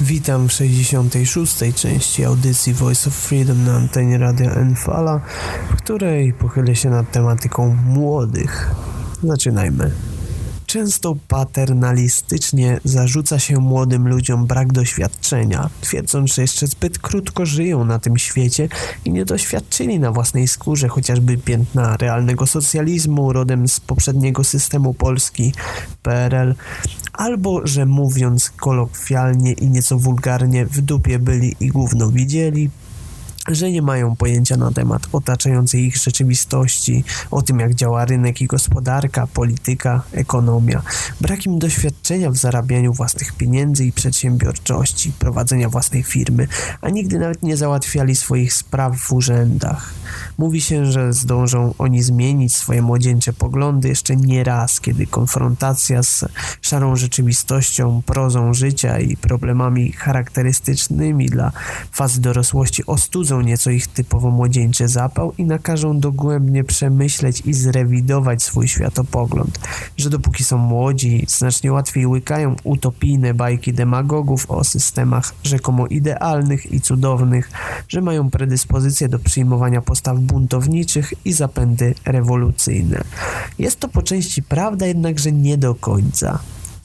Witam w 66. części audycji Voice of Freedom na antenie Radia Enfala, w której pochylę się nad tematyką młodych. Zaczynajmy. Często paternalistycznie zarzuca się młodym ludziom brak doświadczenia, twierdząc, że jeszcze zbyt krótko żyją na tym świecie i nie doświadczyli na własnej skórze chociażby piętna realnego socjalizmu rodem z poprzedniego systemu Polski PRL, albo że mówiąc kolokwialnie i nieco wulgarnie w dupie byli i gówno widzieli, że nie mają pojęcia na temat otaczającej ich rzeczywistości, o tym jak działa rynek i gospodarka, polityka, ekonomia. Brak im doświadczenia w zarabianiu własnych pieniędzy i przedsiębiorczości, prowadzenia własnej firmy, a nigdy nawet nie załatwiali swoich spraw w urzędach. Mówi się, że zdążą oni zmienić swoje młodzieńcze poglądy jeszcze nie raz, kiedy konfrontacja z szarą rzeczywistością, prozą życia i problemami charakterystycznymi dla fazy dorosłości ostudzą nieco ich typowo młodzieńczy zapał i nakażą dogłębnie przemyśleć i zrewidować swój światopogląd, że dopóki są młodzi, znacznie łatwiej łykają utopijne bajki demagogów o systemach rzekomo idealnych i cudownych, że mają predyspozycję do przyjmowania postaw buntowniczych i zapędy rewolucyjne. Jest to po części prawda, jednakże nie do końca.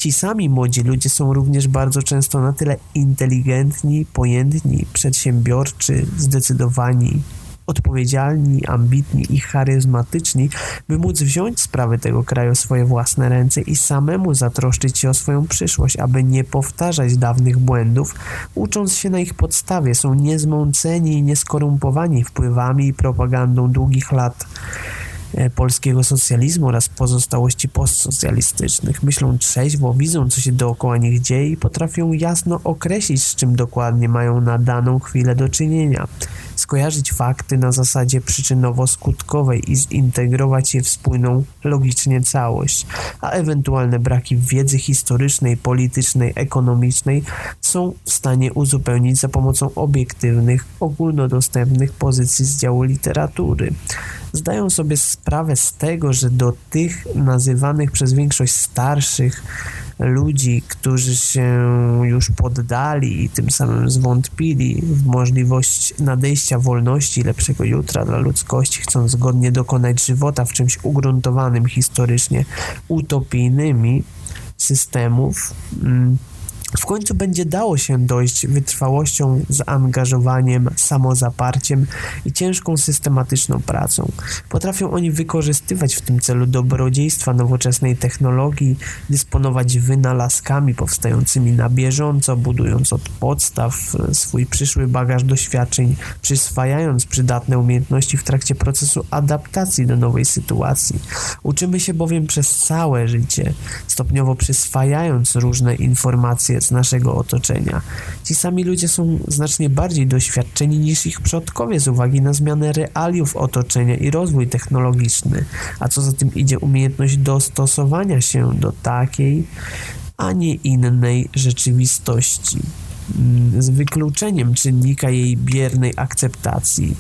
Ci sami młodzi ludzie są również bardzo często na tyle inteligentni, pojętni, przedsiębiorczy, zdecydowani, odpowiedzialni, ambitni i charyzmatyczni, by móc wziąć sprawy tego kraju w swoje własne ręce i samemu zatroszczyć się o swoją przyszłość, aby nie powtarzać dawnych błędów, ucząc się na ich podstawie, są niezmąceni i nieskorumpowani wpływami i propagandą długich lat polskiego socjalizmu oraz pozostałości postsocjalistycznych. Myślą trzeźwo, widzą co się dookoła nich dzieje i potrafią jasno określić, z czym dokładnie mają na daną chwilę do czynienia. Skojarzyć fakty na zasadzie przyczynowo-skutkowej i zintegrować je w spójną, logicznie całość, a ewentualne braki wiedzy historycznej, politycznej, ekonomicznej są w stanie uzupełnić za pomocą obiektywnych, ogólnodostępnych pozycji z działu literatury zdają sobie sprawę z tego, że do tych nazywanych przez większość starszych ludzi, którzy się już poddali i tym samym zwątpili w możliwość nadejścia wolności lepszego jutra dla ludzkości, chcąc zgodnie dokonać żywota w czymś ugruntowanym historycznie utopijnymi systemów, mm, w końcu będzie dało się dojść wytrwałością, zaangażowaniem, samozaparciem i ciężką systematyczną pracą. Potrafią oni wykorzystywać w tym celu dobrodziejstwa nowoczesnej technologii, dysponować wynalazkami powstającymi na bieżąco, budując od podstaw swój przyszły bagaż doświadczeń, przyswajając przydatne umiejętności w trakcie procesu adaptacji do nowej sytuacji. Uczymy się bowiem przez całe życie, stopniowo przyswajając różne informacje z naszego otoczenia. Ci sami ludzie są znacznie bardziej doświadczeni niż ich przodkowie z uwagi na zmianę realiów otoczenia i rozwój technologiczny, a co za tym idzie umiejętność dostosowania się do takiej, a nie innej rzeczywistości mm, z wykluczeniem czynnika jej biernej akceptacji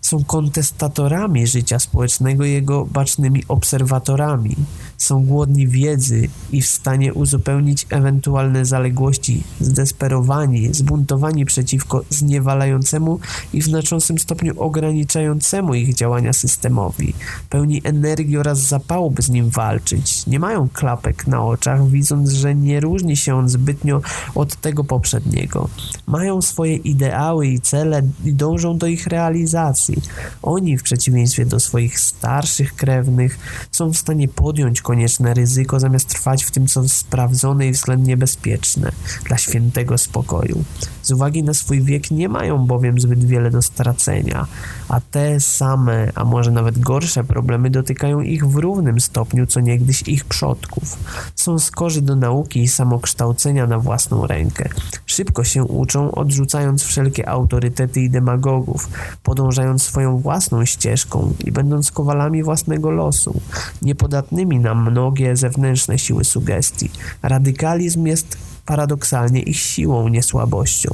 są kontestatorami życia społecznego jego bacznymi obserwatorami. Są głodni wiedzy i w stanie uzupełnić ewentualne zaległości, zdesperowani, zbuntowani przeciwko zniewalającemu i w znaczącym stopniu ograniczającemu ich działania systemowi. Pełni energii oraz zapału, by z nim walczyć. Nie mają klapek na oczach, widząc, że nie różni się on zbytnio od tego poprzedniego. Mają swoje ideały i cele i dążą do ich realizacji. Oni, w przeciwieństwie do swoich starszych krewnych, są w stanie podjąć konieczne ryzyko, zamiast trwać w tym, co sprawdzone i względnie bezpieczne dla świętego spokoju. Z uwagi na swój wiek nie mają bowiem zbyt wiele do stracenia, a te same, a może nawet gorsze problemy dotykają ich w równym stopniu, co niegdyś ich przodków. Są skorzy do nauki i samokształcenia na własną rękę. Szybko się uczą, odrzucając wszelkie autorytety i demagogów, podążając swoją własną ścieżką i będąc kowalami własnego losu, niepodatnymi na mnogie zewnętrzne siły sugestii. Radykalizm jest paradoksalnie ich siłą, nie słabością.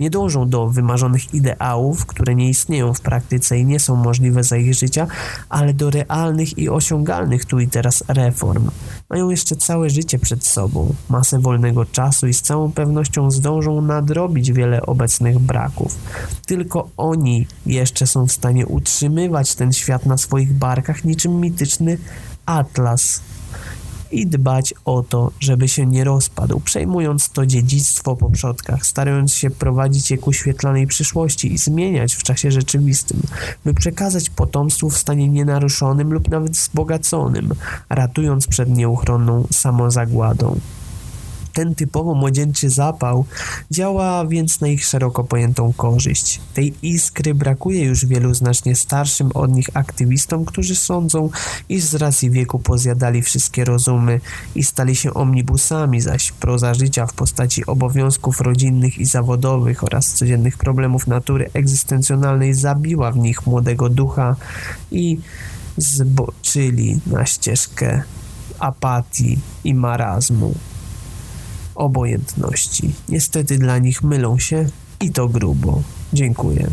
Nie dążą do wymarzonych ideałów, które nie istnieją w praktyce i nie są możliwe za ich życia, ale do realnych i osiągalnych tu i teraz reform. Mają jeszcze całe życie przed sobą, masę wolnego czasu i z całą pewnością zdążą nadrobić wiele obecnych braków. Tylko oni jeszcze są w stanie utrzymywać ten świat na swoich barkach niczym mityczny atlas i dbać o to, żeby się nie rozpadł, przejmując to dziedzictwo po przodkach, starając się prowadzić je ku świetlanej przyszłości i zmieniać w czasie rzeczywistym, by przekazać potomstwu w stanie nienaruszonym lub nawet wzbogaconym, ratując przed nieuchronną samozagładą. Ten typowo młodzieńczy zapał działa więc na ich szeroko pojętą korzyść. Tej iskry brakuje już wielu znacznie starszym od nich aktywistom, którzy sądzą, iż z racji wieku pozjadali wszystkie rozumy i stali się omnibusami, zaś proza życia w postaci obowiązków rodzinnych i zawodowych oraz codziennych problemów natury egzystencjonalnej zabiła w nich młodego ducha i zboczyli na ścieżkę apatii i marazmu obojętności. Niestety dla nich mylą się i to grubo. Dziękuję.